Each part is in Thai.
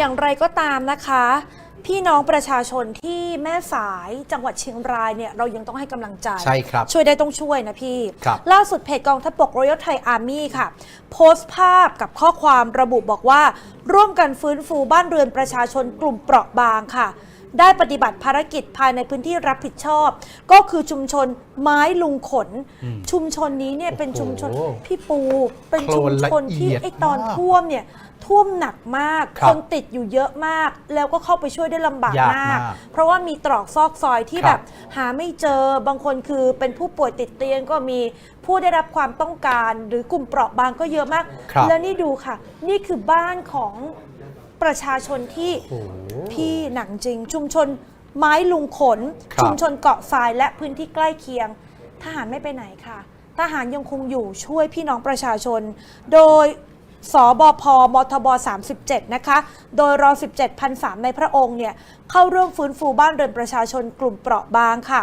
อย่างไรก็ตามนะคะ พี่น้องประชาชนที่แม่สายจังหวัดเชียงรายเนี่ยเรายังต้องให้กำลังใจ ใช่ครับ ช่วยได้ต้องช่วยนะพี่ ครับ ล่าสุดเพจกองทัพบก Royal Thai Army ค่ะ โพสต์ภาพกับข้อความระบุบอกว่า ร่วมกันฟื้นฟูบ้านเรือนประชาชนกลุ่มเปราะบางค่ะ ได้ปฏิบัติภารกิจภายในพื้นที่รับผิดชอบ ก็คือชุมชนไม้ลุงขน ชุมชนนี้เนี่ยเป็นชุมชนโอ้โหพี่ปู เป็นชุมชนที่โคลนละเอียดไอตอนมาก ท่วมเนี่ย ท่วมหนักมาก ครับคนติดอยู่เยอะมาก แล้วก็เข้าไปช่วยได้ลำบากยากมากมากเพราะว่ามีตรอกซอกซอยที่คแบรับบหาไม่เจอบางคนคือเป็นผู้ป่วยติดเตียงก็มีผู้ได้รับความต้องการ หรือกลุ่มเปราะบางก็เยอะมาก ครับ แล้วนี่ดูค่ะ นี่คือบ้านของประชาชนที่โอ้โห พี่หนังจริง ชุมชนไม้ลุงขน ครับ ชุมชนเกาะทรายและพื้นที่ใกล้เคียง ทหารไม่ไปไหนค่ะ ทหารยังคงอยู่ช่วยพี่น้องประชาชน โดย สบพมทบ 37 นะคะ โดยรอ 17พันสามในพระองค์เนี่ยเข้าร่วมฟื้นฟูบ้านเรือนประชาชนกลุ่มเปราะบางค่ะ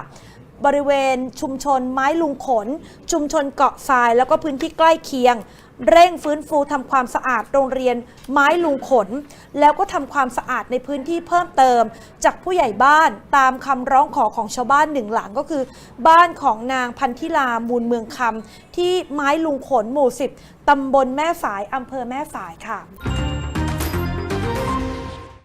บริเวณชุมชนไม้ลุงขน ชุมชนเกาะทรายแล้วก็พื้นที่ใกล้เคียง เร่งฟื้นฟูทำความสะอาดโรงเรียนไม้ลุงขน แล้วก็ทำความสะอาดในพื้นที่เพิ่มเติม จากผู้ใหญ่บ้านตามคำร้องขอของชาวบ้านหนึ่งหลังก็คือ บ้านของนางพันธิลามูลเมืองคำที่ไม้ลุงขนหมู่สิบตำบลแม่สายอำเภอแม่สายค่ะ